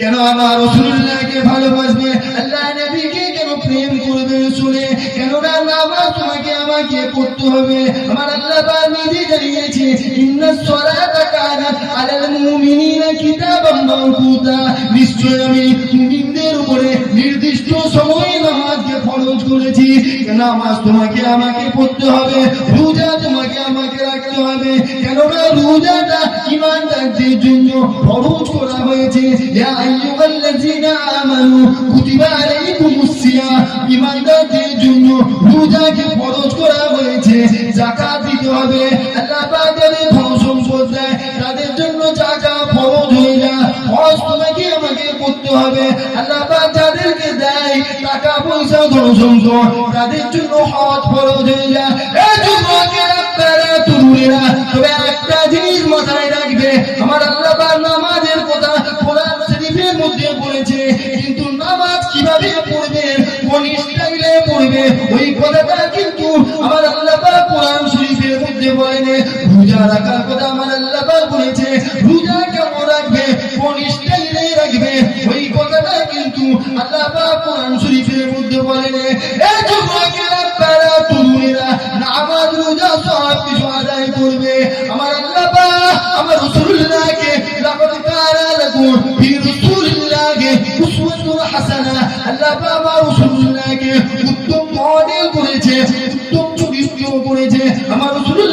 কেন আমার রসুল্লাহকে ভালোবাসবে? আল্লাহ নবীকে কেন প্রেম করবে শুনে কেন নামাজ তোমাকে আমাকে পড়তে হবে। আমার আল্লাহ পাক নিজে জানিয়েছে আলাল মুমিনিনা কিতাবাম নিশ্চয় আমি মুমিনদের উপরে নির্দিষ্ট সময়ে নামাজকে ফরজ করেছি। নামাজ তোমাকে আমাকে পড়তে হবে? রোজা তোমাকে আমাকে রাখতে হবে কেননা রোজাটা ইমানদারদের জন্য ফরজ করা হয়েছে? ইয়া আইয়ুহাল্লাযীনা আমানু কুতিবা আলাইকুমুস সিয়াম। ইমানদারদের জন্য রোজাকে ফরজ করা হয়েছে, যাকাত দিতে হবে। আল্লাহ পাক ধন সম্পদ দেয়। তাদের জন্য যাকাত ফরজ হয়ে যায় হজ তোমাকে আমাকে করতে হবে। আল্লাহ পাক যাদেরকে দেয় টাকা পয়সা, ধন সম্পদ, তাদের জন্য হজ ফরজ হয়ে যায় এই আপনারা তরুণেরা তবে একটা জিনিস মাথায় রাখবে, আমার আল্লাহ নামাজের কথা কোরআন শরীফের মধ্যে বলেছে, কিন্তু নামাজ কীভাবে পড়বে, কোন স্টাইলে পড়বে, ওই কথাটা কিন্তু আমার আল্লাহ কোরআন শরীফের মধ্যে বলেনি। রোজা রাখার কথা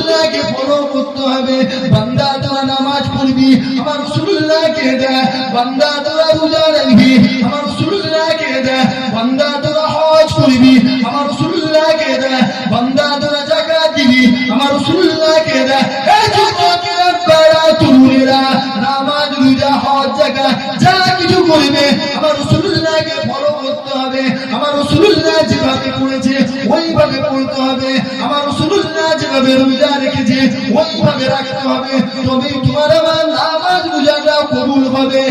আমার রাসূলুল্লাহকে ফলো করতে হবে। বান্দা তোরা নামাজ পড়বি, আমার রসুল্লাহকে দেয় বান্দা তোরা রোজা রাখবি, আমার রেখেছে ওইভাবে রাখতে হবে। তবে তোমার আমার কবুল হবে,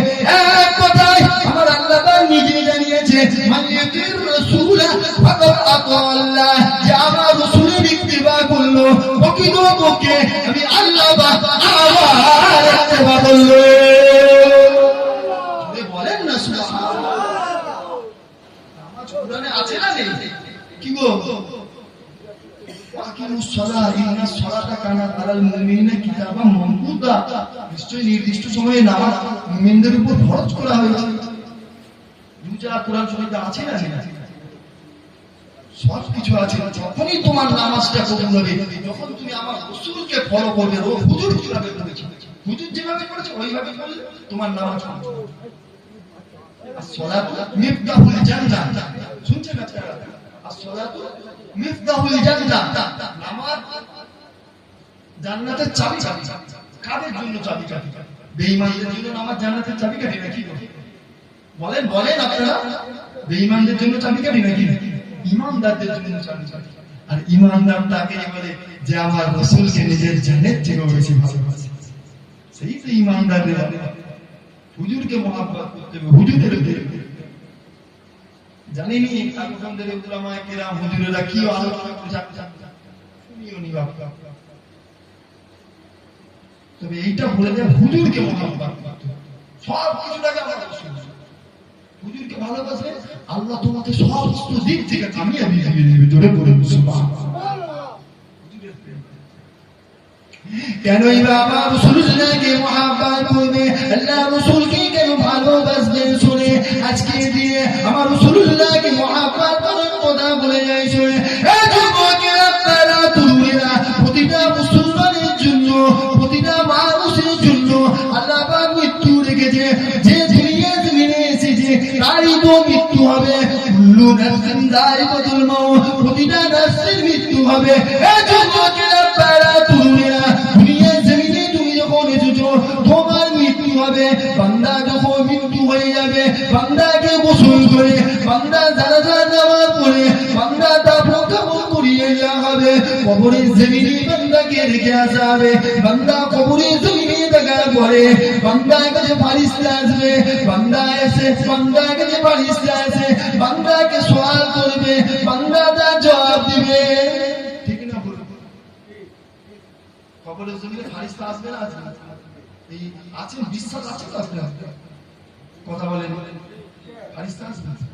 এক কথায় আমার আল্লাহ নিজে জানিয়েছে আমি আল্লাহ বা জোরে বলেন না সুবহানাল্লাহ নামাজ কোরআনে আছে না নেই কি গো আকিমুস সালাহ ইন্নাস সালাতা কানাত আলাল মুমিনিনা কিতাবাম মাওকুতা নিশ্চয়ই নির্দিষ্ট সময়ে নামাজ মুমিনদের উপর খরচ করা হয়েছে। কোরআন আছে না সব কিছু আছে। যখনই তোমার নামাজটা কবুল হবে, যখন তুমি আমার ফলো করবে, ও হুজুর করেছে, হুজুর যেভাবে করেছে, ওইভাবে করলে তোমার নামাজ শুনছেন আপনারা? আর সলাত নামাজ জান্নাতের চাবি চাবি। কাদের জন্য চাবি কাঠি বেঈমানদের জন্য নামাজ জান্নাতের চাবি কাঠি নাকি? বলেন বলেন আপনারা। বেঈমানদের জন্য চাবি কাঠি নাকি? ইমানদারদের জন্য চাবি কাঠি। আর ইমানদার তাকে বলে যে আমার রসুলকে নিজের জানের থেকে বেশি ভালোবাসে। সেই তো ইমানদারের। হুজুরকে মহাব্বত করতে হবে হুজুরের দেখবে জানিনি হুজুরেরা কি আলোচনা করেছে? শুনিও নি বাবা তবে এইটা বলে দেয় হুজুরকে করতে সব কিছুটাকে হুজুরকে ভালোবাসলে আল্লাহ তোমাকে সমস্ত দিক থেকে কামিয়াবি দিয়ে দিবে করে কেনই বা আমার রসুলকে মহাব্বত করবে আল্লাহ রসুলকে কেন ভালোবাসবে শুনে? আজকে দিয়ে আমার রসুল্লাহকে মহাব্বত করার কথা বলে যায় শুনে। এসেছে মৃত্যু হবে। প্রতিটা নাফসের মৃত্যু হবে। হয়ে যাবে, বান্দাকে গোসল করে, বান্দা যারা যারা নামাজ পড়ে, বান্দা করিয়ে দেওয়া হবে। কবরের জমিনে বান্দাকে রেখে আসা হবে। বান্দা কবরের জমিনে দেখার পরে বান্দার কাছে ফারিস্তা আসবে বান্দা এসে বান্দার কাছে ফারিস্তা আসে, বান্দাকে সওয়াল করবে, বান্দা তার জবাব দিবে। কথা বলেন। ফারিস্তা আসবে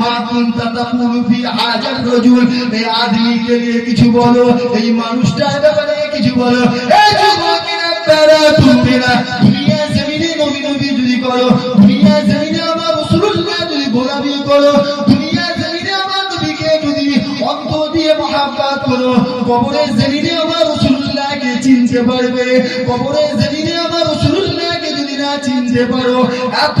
মা নিয়ে কিছু বলো, এই মানুষটার ব্যাপারে কিছু বলো। যদি করো আমার রসুল্লাহ যদি গোলামি করো দুনিয়া দিয়ে পারবে, কবরের জমিনে আমার রসুল্লাহকে যদি না চিনতে পারো, এত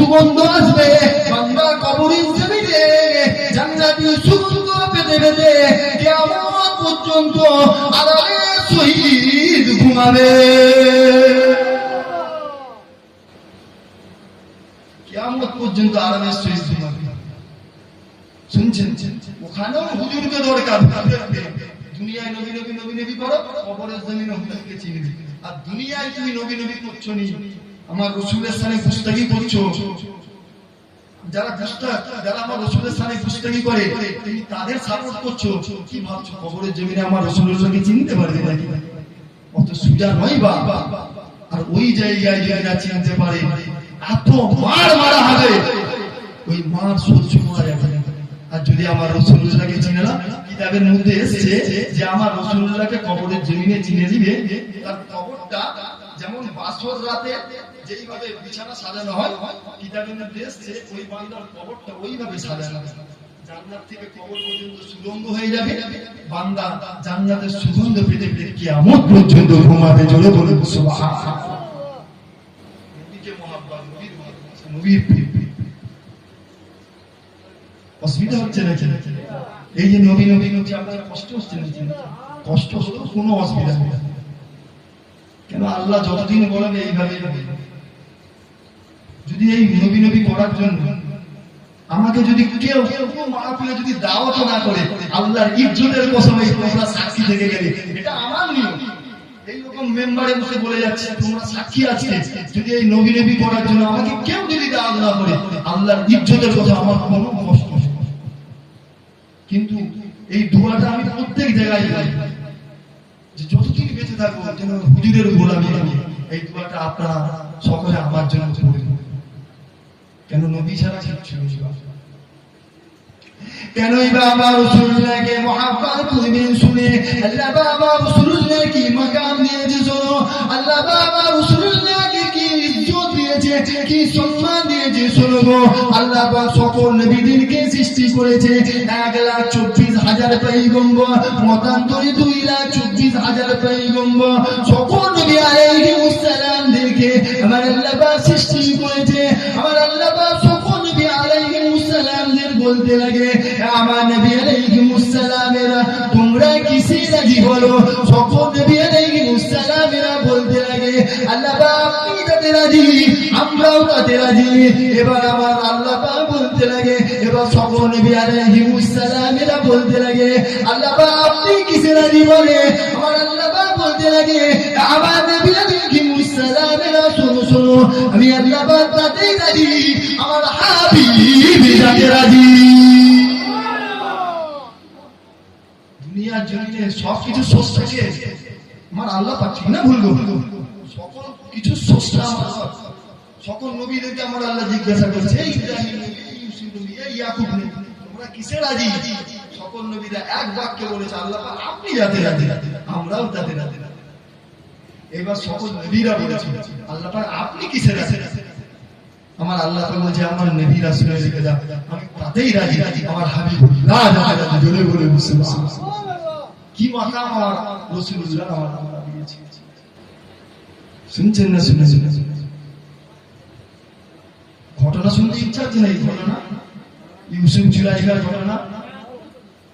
সুগন্ধ আসবে বান্দা কবরের জমিনে জান্নাতি সুগন্ধ পেতে পেতে পর্যন্ত আরামে শহীদ ঘুমাবে। পর্যন্ত আরামে শহীদ ঘুমাবে। শুনছেন? ওখানেও হুজুরকে দরকার। দুনিয়ায় নবী নবী নবী নবী করো, কবরের হুজুরকে চিনবি। আর দুনিয়ায় তুমি নবী নবী করছ নি। আমার রসুলের স্থানে পুস্তকই করছ। যারা পুস্তক যারা আমার রসুলের স্থানে পুস্তকই করে, তুমি তাদের সাপোর্ট করছ। কি ভাবছ, কবরের জমিনে আমার রসুলকে চিনতে পারবে নাকি? অত সুজা নয় বা? আর ওই জায়গায় যদি না চিনতে পারে, এত মার মারা হবে। ওই মার সহ্য আর যদি আমার চিনে না, কিতাবের মধ্যে এসেছে যে আমার রসুল্লাহকে কবরের জমিনে চিনে দিবে। তার কবরটা যেমন বাসর রাতে যেইভাবে বিছানা সাজানো হয় কিতাবের মধ্যে এসেছে ওই বান্দার কবরটা ওইভাবে সাজানো। জান্নাত থেকে কবর পর্যন্ত সুগন্ধ হয়ে যাবে। বান্দা জান্নাতের সুগন্ধ পেতে পেতে কিয়ামত পর্যন্ত বলে অসুবিধা এই যে নবী নবী নবী, আপনার কষ্ট হচ্ছে কষ্ট হলেও কোনো অসুবিধা কেন আল্লাহ যতদিন বলেন এইভাবে যদি এই নবী নবী করার জন্য আমাকে যদি কেউ মাহফিলে যদি দাওয়াত না করে, আল্লাহর ইজ্জতের কসম তোমরা সাক্ষী থেকে গেলে, এটা আমার নিয়ম। এইরকম মেম্বারে বসে বলে যাচ্ছে, তোমরা সাক্ষী যদি এই নবী নবী করার জন্য আমাকে কেউ যদি দাওয়াত না করে, আল্লাহর ইজ্জতের কথা আমার কোনো কষ্ট কিন্তু এই দোয়াটা আমি প্রত্যেক জায়গায় গাই যে যতদিন বেঁচে থাকব, যেন হুজুরের গোলামি এই দোয়াটা আপনারা সকলে আমার জন্য কেন নবী ছাড়া নেই কেনই বাবা শুনে? আল্লাহ বাবা কি দিয়েছে শোনো। আল্লাহ বাবা কি ইজ্জত দিয়েছে, কি সম্মান দিয়েছে শোনো আল্লাহ সকল নবীদেরকে সৃষ্টি করেছে। এক লাখ চব্বিশ হাজার পৈগম্বর মতান্তরে দুই লাখ চব্বিশ হাজার পৈগম্বর সকল নবী আলাইহিস সালামদেরকে আমার আল্লাহ সৃষ্টি করেছে। বলতে লাগে, আমার নবী আলাইহিস সালামেরা তোমরা কিসে রাজি বলো সকল নবী আলাইহিস সালামেরা বলতে লাগে, আল্লাহ আপনি তাতে রাজি, আমরাও তাতে রাজি। এবার আমার আল্লাহ বলতে লাগে, এবার সকল নবী আলাইহিস সালামেরা বলতে লাগে, আল্লাহ আপনি কিসে রাজি বলে? আমার আল্লাহ বলতে লাগে আমার নবী আলাইহিস সালামেরা শোনো শোনো, আমি আল্লাহ পাক রাজি, আমার হাবিব তাতে রাজি। দুনিয়ার সব কিছু আমার আল্লাহ ভুলবো সকল কিছু সকল নবীদেরকে আমার আল্লাহ জিজ্ঞাসা করছে, এই ইয়াকুব তোমরা কিসে রাজি? নবীরা এক বাক্যে বলেছে, আল্লাহ, আপনি আমরাও এবার সকল নবীরা বলেছে আল্লাহ আপনি কিসের আছেন আমার আল্লাহ বলছে, আমার দাও আমি তাতেই রাজি, আমার রাজি জোরে বলে কি মাকাম আমার আমার শুনছেন না শুনে শুনে ঘটনা শুনতে ইচ্ছা হচ্ছে না এই ঘটনা? ইউসুফ জুলাইখার ঘটনা?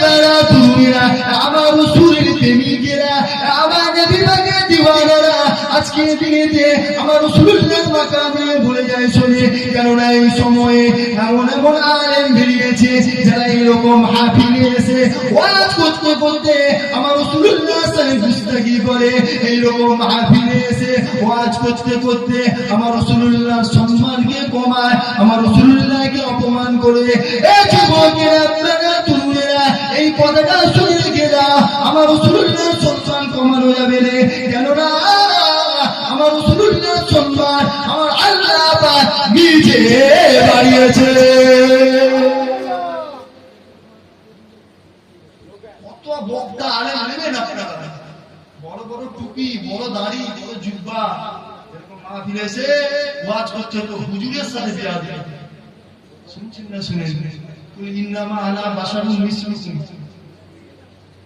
তারা তরুণীরা, আমার রসুলের প্রেমিকেরা, আমার নবী দিওয়ানারা, দিনেতে আমার রসুলের মাকামে ভুলে যায় শোনে কেননা এই সময়ে এমন এমন আলেম বেরিয়েছে যারা এইরকম এসে ওয়াজ করতে করতে আমার রসুল্লাহ সালে গুস্তাকি করে। এইরকম এসে ওয়াজ করতে করতে আমার রসুল্লাহ সম্মানকে কমায় আমার অপমান করে। এই যুবকেরা আপনারা এই কথাটা শুনে দাও আমার রসুল্লাহ সম্মান কমানো যাবে রে। কেননা আমার রসুল্লাহ সম্মান আমার আল্লাহ নিজে বাড়িয়েছে কত শুনছেন না শুনেন? ইন্নামা আনা বাশারুন মিসলুকুম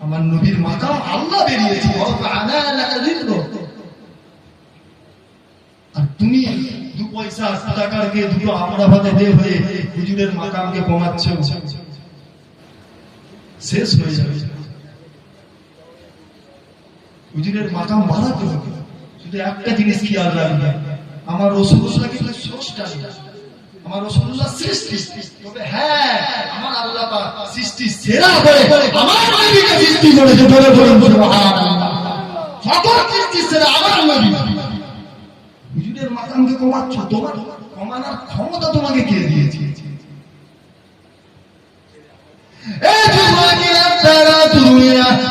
আমার নবীর মাকাম আল্লাহ বেরিয়েছে। আর তুমি দু পয়সা দুটো দিয়ে হয়ে হুজুরের শেষ হয়ে যাবে। হুজুরের মাকাম বাড়াতে হবে শুধু একটা জিনিস খেয়াল রাখবে। আমার রসুল্লাহ কিন্তু স্রষ্টা আমার রসুল্লাহ সৃষ্টি। তবে হ্যাঁ আমার আল্লাহ সৃষ্টি সেরা আমার নবীকে সৃষ্টি করেছে সকল সৃষ্টি সেরা আমার নবী। হুজুরের কমাচ্ছ? তোমার কমানোর ক্ষমতা তোমাকে কে দিয়েছে?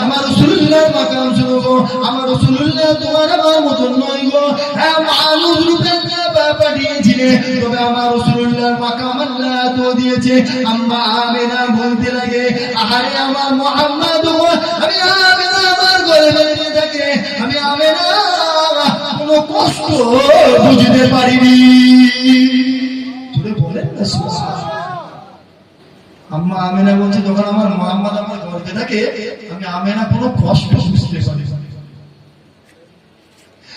আমার রাসূলুল্লাহর মাকাম শুনব, আমার রাসূলুল্লাহ তবে আমার তো দিয়েছে। আম্মা আমেনা বলতে লাগে, আহারে আমার মুহাম্মদ, আমি আমেনা আমার থাকে, আমি আমেনা, কোনো কষ্ট বুঝতে পারিনি। আম্মা আমেনা বলছে, যখন আমার মোহাম্মদ আমার থাকে, আমি আমেনা কোনো কষ্ট বুঝতে পারি না। এই যুবকেরা, তারা তরুণেরা,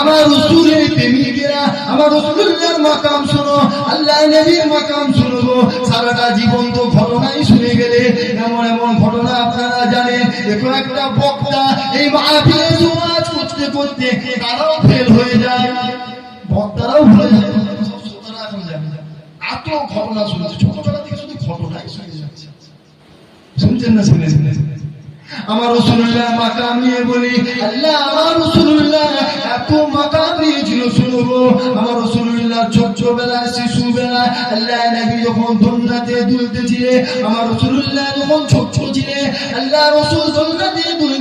আমার রসুলের প্রেমিকেরা, আমার রসুল্লাহর মাকাম শোনো আল্লাহ নবীর মাকাম শোনো গো। সারাটা জীবন তো ঘটনাই শুনে গেলে, এমন এমন ঘটনা আপনারা জানেন দেখো একটা বক্তা এই মাহফিলে সমাজ করতে করতে তারাও ফেল হয়ে যায়। বক্তারাও ভুলে যায়। এখন এত ঘটনা শুনেছে। ছোটবেলা থেকে শুধু ঘটনাই শুনে যাচ্ছে। শুনছেন না শুনে শুনে আমার রসুল্লাহ মাকাম নিয়ে বলি, আল্লাহ, আমার রসুল্লাহ এত মাকাম নিয়েছিল শুনব আমার রসুল্লাহ ছোট্টবেলা শিশুবেলা আল্লাহ নবী যখন দুলতে দুলতেছিলে আমার রসুল্লাহ যখন ছোট ছিলে, আল্লাহ রসুল দুলনাতে রসুল্লাহ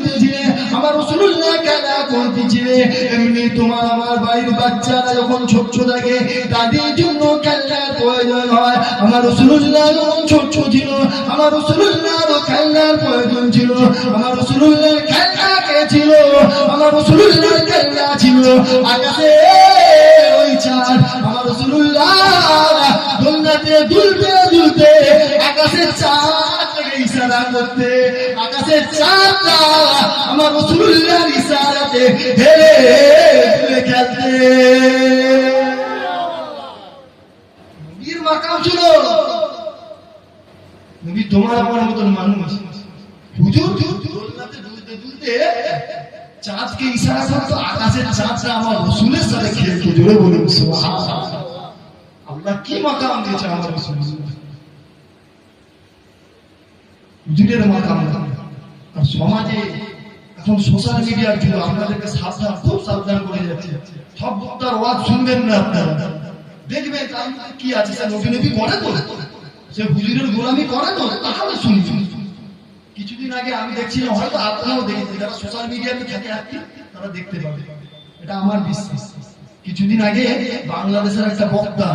খেলা করতেছিলে এমনি তোমার আমার বাড়ির বাচ্চারা যখন ছোট ছোট থাকে, তাদের জন্য খেলার প্রয়োজন হয়। আমার রসুল্লাহ যখন ছোট ছোট ছিল, আমার রসুল্লাহরও খেলনার প্রয়োজন ছিল। আমার রসুল্লাহর খেলনা কে ছিল? আমার রসুল্লাহর খেলনা ছিল আকাশে ওই চাঁদ। আমার রসুল্লাহ দোলনাতে দুলতে দুলতে আকাশের চাঁদকে ইশারা করতে আকাশের চাঁদটা আমার রসুল্লাহর ইশারাতে দুলে খেলতে। আল্লাহ কি মাকাম দিয়েছে আমার হুজুরের মাকাম আর সমাজে এখন সোশ্যাল মিডিয়ার যুগ, আপনাদেরকে সাবধান, খুব সাবধান করে যাচ্ছে। সব বক্তার ওয়াজ শুনবেন না আপনারা। দেখবেন তার কি আছে সে নবী করে তো। সে হুজুরের গোলামি করে তো, তাহলে শুনি। কিছুদিন আগে আমি দেখছিলাম, হয়তো আপনারাও দেখেছি যারা সোশ্যাল মিডিয়াতে থাকে অ্যাক্টিভ তারা দেখতে পাবে। এটা আমার বিশ্বাস। কিছুদিন আগে বাংলাদেশের একটা বক্তা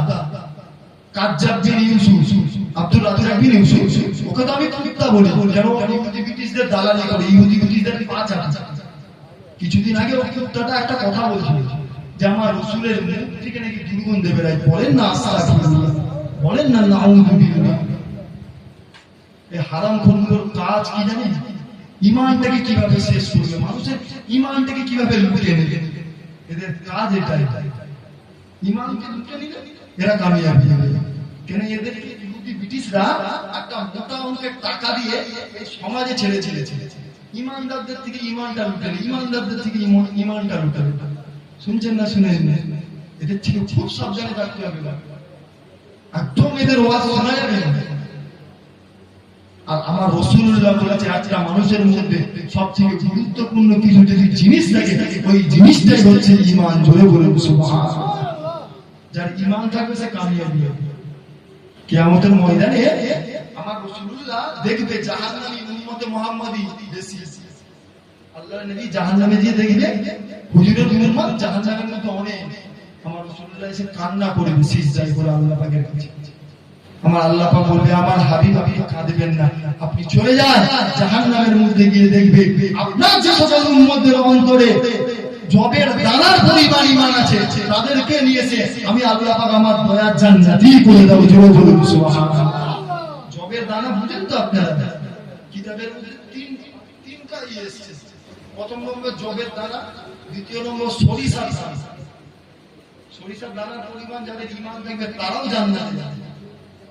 কিছুদিন আগে একটা কথা বলছিল যে আমার রসুলের থেকে নাকি বলেন না বলেন না হারাম খন্ডর কাজ কি জানেন? ইমানটাকে কীভাবে শেষ করবে? মানুষের ইমানটাকে কীভাবে লুকিয়ে নেবে? এদের কাজ এটাই। ইমানকে লুকিয়ে নিলে এরা কামিয়াবি হবে। আর আমার রসুল্লাহ বলেছে, আজকে মানুষের মধ্যে সব থেকে গুরুত্বপূর্ণ কিছু যদি জিনিস থাকে, ওই জিনিসটাই হচ্ছে ইমান। জোরে বলে। যার ইমান থাকবে, সে কামিয়াবি হবে। কিয়ামতের ময়দানে আমার রসুল্লাহ দেখবে জাহান্নামী উম্মতে মুহাম্মাদি বেশি। আল্লাহর নবী জাহান্নামে দেখবে হুজুরের উম্মত জাহান্নামের অনেক। আমার রসুল্লাহ এসে কান্না করে আল্লাহ পাকের কাছে। আমার আল্লাহ পাক বলবে, আমার হাবিব আপনি কাঁদবেন না। আপনি চলে যান, জাহান্নামের মধ্যে গিয়ে দেখবে আপনার যে সকল উম্মতের অন্তরে জবের দানার পরিমাণ ইমান আছে তাদেরকে নিয়েছে আমি আল্লাহ পাক আমার দয়ার জান্নাতি করে দেবো জোরে বলুন সুবহানাল্লাহ। জবের দানা বুঝেন তো আপনারা? কিতাবের মধ্যে তিন তিনটা ইয়ে এসেছে। প্রথম নম্বর জবের দানা দ্বিতীয় নম্বর সরিষার দানা। সরিষার দানার পরিমাণ যাদের ইমান থাকবে তারাও জান্নাতে যাবে।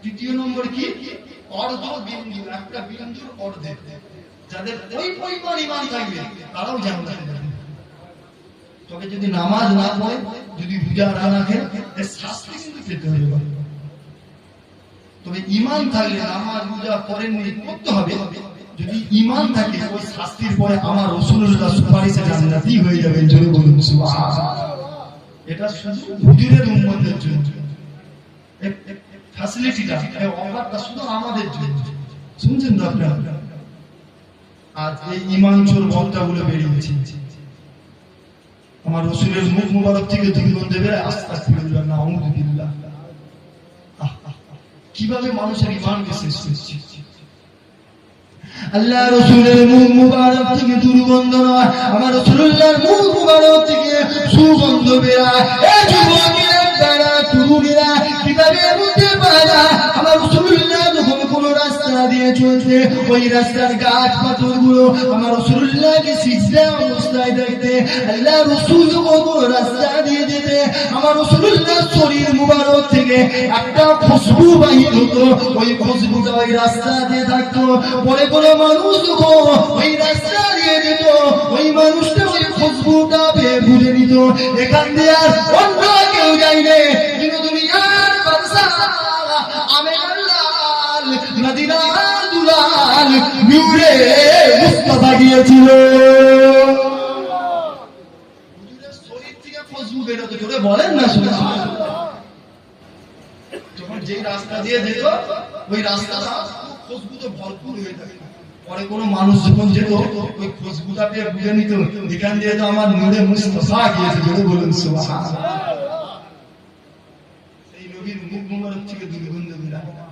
তৃতীয় নম্বর কি? অর্ধ বিন্দু একটা বিন্দুর অর্ধেক। যাদের ওই পরিমাণ ইমান থাকবে তারাও জান্নাতে যাবে। তবে যদি নামাজ না পড়ে, যদি রোজা না রাখে শাস্তি কিন্তু পেতে হবে তবে ইমান থাকলে নামাজ, রোজা করেননি করতে হবে, যদি ইমান থাকে, ওই শাস্তির পরে আমার রসুল্লাহ সুপারিশে জান্নাতি হয়ে যাবে, জোরে বলুন এটা শুধু হুজুরের উম্মতের জন্য। ফ্যাসিলিটিটা এই শুধু আমাদের জন্য। শুনছেন তো আপনারা? আজ এই ইমান চোর বক্তাগুলো বেরিয়েছে। আমার রসুলের মুখ মুবারক থেকে দুর্গন্ধ দেবে আস্তে আস্তে বলবেন না আহ। কীভাবে মানুষের ইমানকে শেষ করছে? আল্লাহ রসুলের মুখ মুবারক থেকে দুর্গন্ধ নয়, আমার রসুল্লাহর মুখ মুবারক থেকে সুগন্ধ বেরায় এ যুবকেরা তারা তরুণীরা, কিতাবের মধ্যে পারা আমার কোন রাস্তা দিয়ে চলছে। ওই রাস্তার গাছ পাথরগুলো আমার রসুল্লাহকে সিজদা অবস্থায় দেখতে, আল্লাহ রসুল যখন রাস্তা দিয়ে যেতে, আমার রসুল্লাহ শরীর মুবারক থেকে একটা খুশবু বাহির হতো। ওই খুশবুটা ওই রাস্তা দিয়ে থাকতো। পরে পরে মানুষ ওই রাস্তা দিয়ে যেত ওই মানুষটা ওই খুশবুটা পেয়ে বুঝে নিত। এখান দিয়ে আর অন্য কেউ যাইবে কিন্তু আমের লাল দিয়ে পরে কোনো মানুষ যখন যেত, ওই খুশবুটা পেয়ে বুঝে নিত, এখান দিয়ে তো আমার নূরে মুস্তফা গিয়েছে। বলুন, সুবহানাল্লাহ। নবীর মুখ মোবারক থেকে দুর্গন্ধ বেরায় আস্তাগফিরুল্লাহ নাউযুবিল্লাহ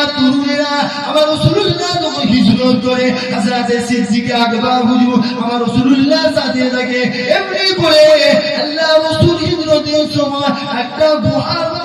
আমার রসুল্লাহ যখন হিজরত করে হাজরাতে সিদ্দিকে আকবর আমার রসুল্লাহ সাথে থাকে। এমনি করে আল্লাহ রসুল হিজরতের সময় একটা গুহার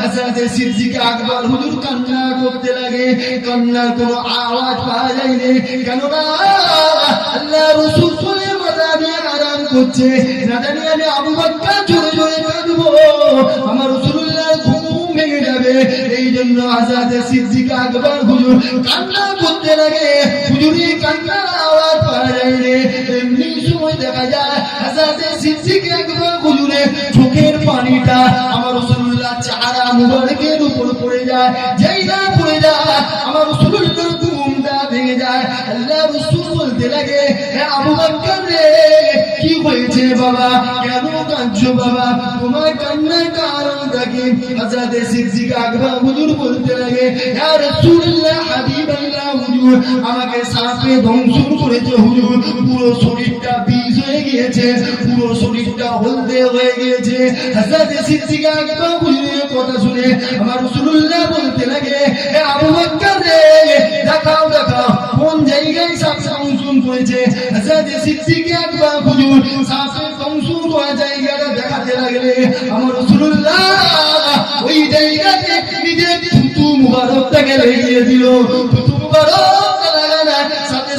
হাজরাতে সিদ্দিক আকবর হুজুর কান্না করতে লাগে, কান্নার কোনো আওয়াজ পাওয়া যায়নি। কেননা আল্লাহ রসুল চলে মাথা দিয়ে আরাম করছে। না জানি আমি আবু বাক্কা জোরে জোরে কাঁদবো। আমার রসুল্লাহ এই জন্য আজাদে সিদ্দিকা আকবর হুজুর কান্না করতে লাগে। হুজুরি কান্নার আওয়াজ পাওয়া যায়নি এমনি সময় দেখা যায় আজাদে সিদ্দিকা আকবর হুজুরের চোখের পানিটা আমার রসুল্লাহ চারা মুবারকের উপর পড়ে যায়। যেই না পড়ে যায়, আমার রসুল্লাহ ঘুমটা ভেঙে যায়। আল্লাহ রসুল বলতে লাগে আবু বকর রে হয়েছে বাবা? কেন কাঁদছো বাবা? তোমার কান্নার কারণটা কি? হযরত সিদ্দিক আকবর হুজুর বলতে লাগে, ইয়া রাসূলুল্লাহ, হাবিবাল্লাহ, হুজুর, আমাকে সাপে ধ্বংস করেছে হুজুর। পুরো শরীরটা বিষ হয়ে গিয়েছে, পুরো শরীরটা হলদে হয়ে গিয়েছে। হযরত সিদ্দিক আকবর হুজুরের কথা শুনে আমার রাসূলুল্লাহ বলতে লাগে আবু বকর রে, দেখাও দেখাও, কোন জায়গায় সাপ লাগানোর সাথে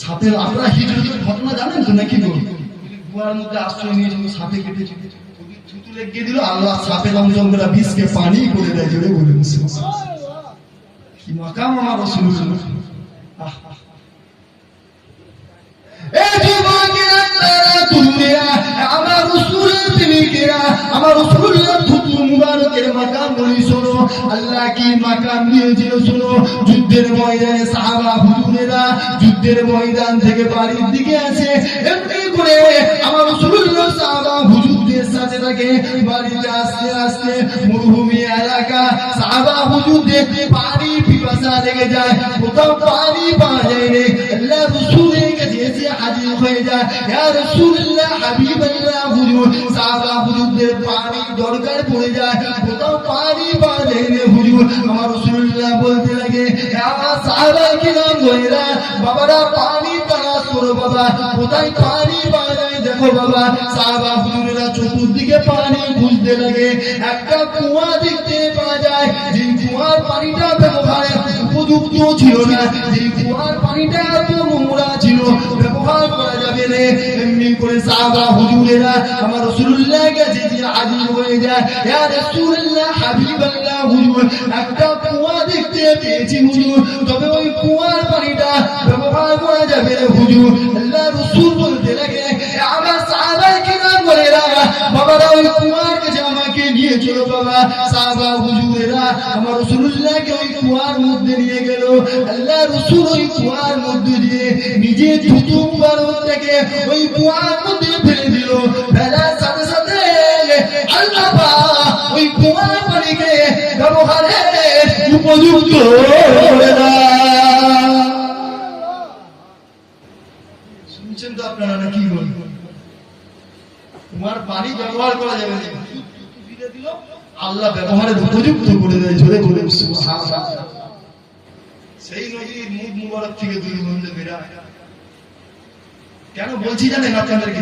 সাপের আপনারা হিজরতের ঘটনা জানেন তো নাকি বলুন গুহার মধ্যে আশ্রয় নিয়ে যখন সাপে থুতু লেগে দিল, আল্লাহ সাপে দমদম করে বিষকে পানি করে দেয়, জোরে বলুন কি মাকাম আমার রসুল বলি যুদ্ধের ময়দানে যুদ্ধের ময়দান থেকে বাড়ির দিকে আসে করে আমার রসুল্লাহ সাহাবা হুজুরদের সাথে থাকে। বাড়িতে আসতে আসতে মরুভূমি এলাকা সাহাবা হুজুরদের পানি পিপাসা লেগে যায়। কোথাও পানি পাওয়া যায় রে আল্লাহ রসুলের কাছে এসে হাজির হয়ে যায়। ইয়া রাসূলুল্লাহ, হাবিবাল্লাহ হুজুর সাহাবা হুজুরদের পানি দরকার পড়ে যায়। কোথাও পানি পাওয়া যায় না হুজুর। আমার রাসূলুল্লাহ বলতে লাগে হে আমার সাহাবা কিরাম ভাইরা বাবারা পানি করো বাবা, কোথায় পানি যায় দেখো বাবা সাহাবা হুজুরেরা চতুর্দিকে পানি খুঁজতে লাগে। একটা কুয়া দেখতে পাওয়া যায় যে কুয়ার পানিটা ব্যবহারে উপযুক্ত ছিল না যে কুয়ার পানিটা এত নোংরা ছিল যাবে এমনি করে সাহাবা হুজুরেরা আমার রাসূলুল্লাহ কাছে যে হাজির হয়ে যায়। ইয়া রাসূলুল্লাহ, হাবিবাল্লাহ হুজুর, একটা কুয়া দেখতে পেয়েছি হুজুর। তবে ওই কুয়ার পানিটা ব্যবহার করা যাবে না হুজুর। আল্লাহ রাসূল বলতে লাগে, আমার সাহাবায়ে কিরাম বলেরা বাবারা, ওই কুয়ার চলো বাবা, সাহাবা, হুজুরেরা, আমার রাসূলুল্লাহকে ওই কুয়ার মধ্যে নিয়ে গেল। আল্লাহ রাসূল ওই কুয়ার মধ্যে দিয়ে নিজে থুতু মুবারক থেকে ওই কুয়ার মধ্যে ফেলে দিল। ফেলার সাথে সাথে আল্লাহ ওই কুয়ার পানিকে ব্যবহারের উপযুক্ত শুনছেন তো আপনারা নাকি বলবেন? তোমার পানি ব্যবহার করা যাবে না আল্লাহ ব্যবহারের উপযুক্ত করে দেয়, জোরে বলে সেই নদীর মুখ মুবারক থেকে দুর্গন্ধ বেরায় কেন বলছি জানেন আপনাদেরকে?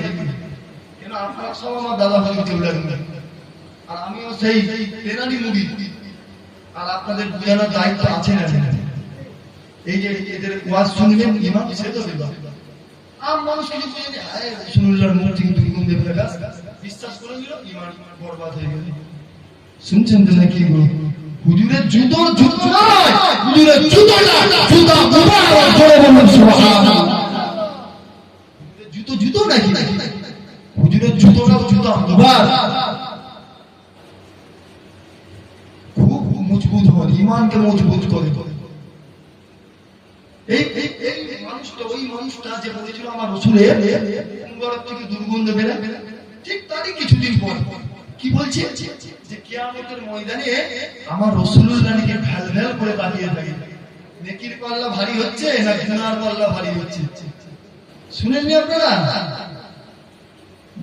কেন আপনারা সব আমার দাদা ভাই কেবলা আর আমিও সেই তেনালি মুগি আর আপনাদের বুঝানোর দায়িত্ব আছে না এই যে এদের ওয়াজ শুনবেন ইমাম সে তো বিবাহ আম মানুষ কিছু রসুলুল্লাহর মুখ থেকে দুর্গন্ধ বের ব্যাস বিশ্বাস করে নিল, ইমান বরবাদ হয়ে গেল। শুনছেন তো নাকি হুজুরের জুতোর জুতো হুজুরের জুতো জুতা জুতো নাকি? হুজুরের জুতোটাও জুতা মুবারক। খুব মজবুত হন ইমানকে মজবুত করে। এই এই মানুষটা, ওই মানুষটা যে বলেছিল আমার রসুলের থেকে দুর্গন্ধ বেরা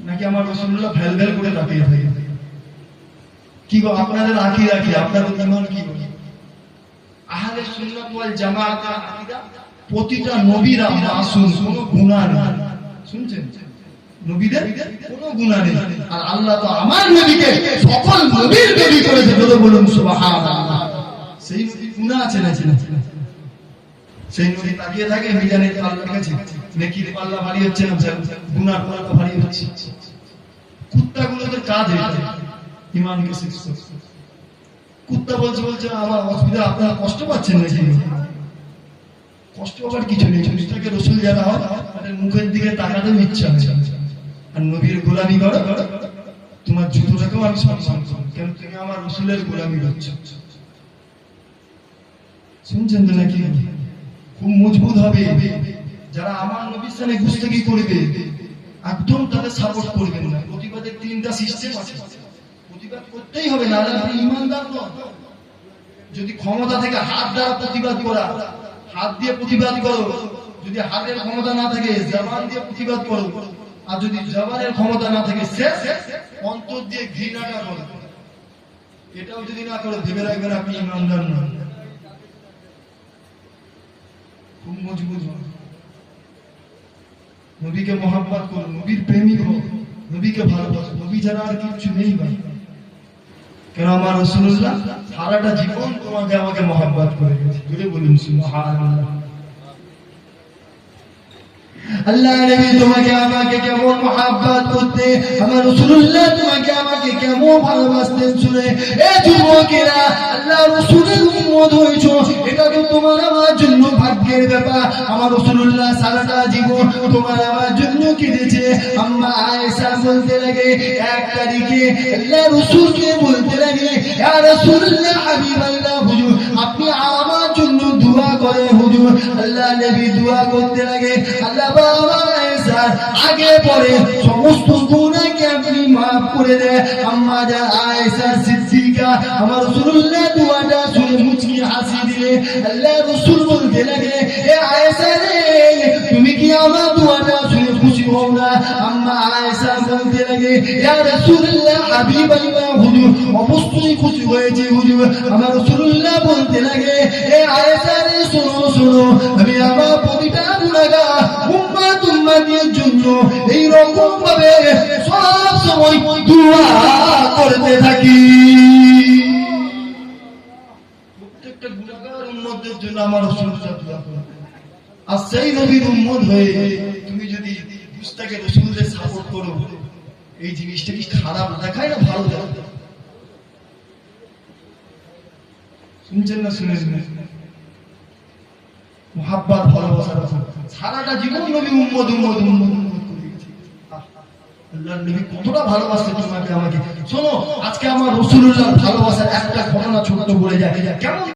নাকি আমার রসুল্লাহ করে দাঁড়িয়ে থাকে কি গো, আপনাদের আঁকি রাখি আপনাদের ইমান কি জামাত প্রতিটা নবীরা গুনাহ নেই। শুনছেন? নবীদের কোনো গুনাহ নেই। আর আল্লাহ তো আমার নবীকে সকল নবীর নবী করেছে বলে বলুন সুবহানাল্লাহ। সেই গুনাহ আছে না সেই নবী তাকিয়ে থাকে মিজানের কাছে। নেকির পাল্লা ভারী হচ্ছে না পাল্লা ভারী হচ্ছে। কুত্তাগুলোদের কাজ ইমানকে করছে কুত্তা বলছে বলছে আমার অসুবিধা আপনারা কষ্ট পাচ্ছেন নাকি? কষ্ট পাবার কিছু নেই। মুস্তাকে রসুল যারা হয় তাদের মুখের দিকে তাকাতেও ইচ্ছা হয় আর নবীর গোলামি করো। তোমার জুতোটাকেও আমি কেন তুমি আমার রসুলের গোলামি শুনছেন তো নাকি? খুব মজবুত হবে। যারা আমার নবীর করবে, একদম তাদের সাপোর্ট করবেন না। প্রতিবাদের তিনটা সিস্টেম আছে। প্রতিবাদ করতেই হবে, না আপনি ইমানদার যদি ক্ষমতা থেকে হাত দ্বারা প্রতিবাদ করা, হাত দিয়ে প্রতিবাদ করো। যদি হাতের ক্ষমতা না থাকে জবান দিয়ে প্রতিবাদ করো। আর যদি জবানের ক্ষমতা না থাকে অন্তর দিয়ে ঘৃণাটা করো। এটাও যদি না করো, ভেবে রাখবেন আপনি খুব মজবুত। হন নবীকে করো, নবীর প্রেমিক হোক নবীকে ভালোবাসো। নবী ছাড়া আর কিছু নেই ভাই। কেন আমার রসুল্লাহ সারাটা জীবন তোমাকে আমাকে মহাব্বত করে গেছে? বলুন, সুবহানাল্লাহ। আল্লাহ নবী তোমাকে আমাকে কেমন মহাব্বত করতে, আমার রাসূলুল্লাহ তোমাকে আমাকে কেমন ভালোবাসতেন শুনে। এ যুবকেরা, আল্লাহ রাসূলের উম্মত হইছো এটা তো তোমার আমার জন্য ভাগ্যের ব্যাপার। আমার রাসূলুল্লাহ সারাটা জীবন তোমার আমার জন্য কেঁদেছে। আম্মা আয়েশা বলতে লাগে, এক তারিখে আল্লাহ রাসূলকে বলতে লাগে, ইয়া রাসূলুল্লাহ হাবিবাল্লাহ আপনি আমার জন্য দোয়া করে, হুজুর। আল্লাহ নবী দোয়া করতে লাগে। আল্লাহ বাবা আগে পরে সমস্ত গুণাকে আপনি মাফ করে দেয় আম্মা যা আয়েশা সিদ্দিকা, আমার রাসূলুল্লাহ দোয়াটা শুনে মুচকি হাসি দিলে আল্লাহ রাসূল বলতে লাগে, এ আয়েশা রে তুমি কি আমার দোয়াটা শুনে খুশি হও না? আম্মা আয়েশা বলতে লাগে, ইয়া রাসূলুল্লাহ, হাবিবাল্লাহ, হুজুর। অবশ্যই খুশি হয়েছে, হুজুর। আমার রাসূলুল্লাহ বলতে লাগে, এ আয়েশা রে, শোনো শোনো, আমি আমার প্রতিটা গুনাহগার উম্মাত উম্মাতের জন্য এই রকম ভাবে সব সময় দোয়া করতে থাকি। প্রত্যেকটা গুনাহগার উম্মতের জন্য আমার রাসূলুল্লাহ দোয়া করে আর সেই নবীর হয়ে তুমি যদি রসুলদের সাপোর্ট করো এই জিনিসটা কি খারাপ দেখায় না ভালো দেখায়? শুনছেন না সারাটা জীবন নবী আহ, আল্লাহর নবী কতটা ভালোবাসতে তোমাকে আমাকে। শোনো আজকে আমার রসুল্লাহ ভালোবাসার একটা ঘটনা ছোট্ট বলে যায় কেমন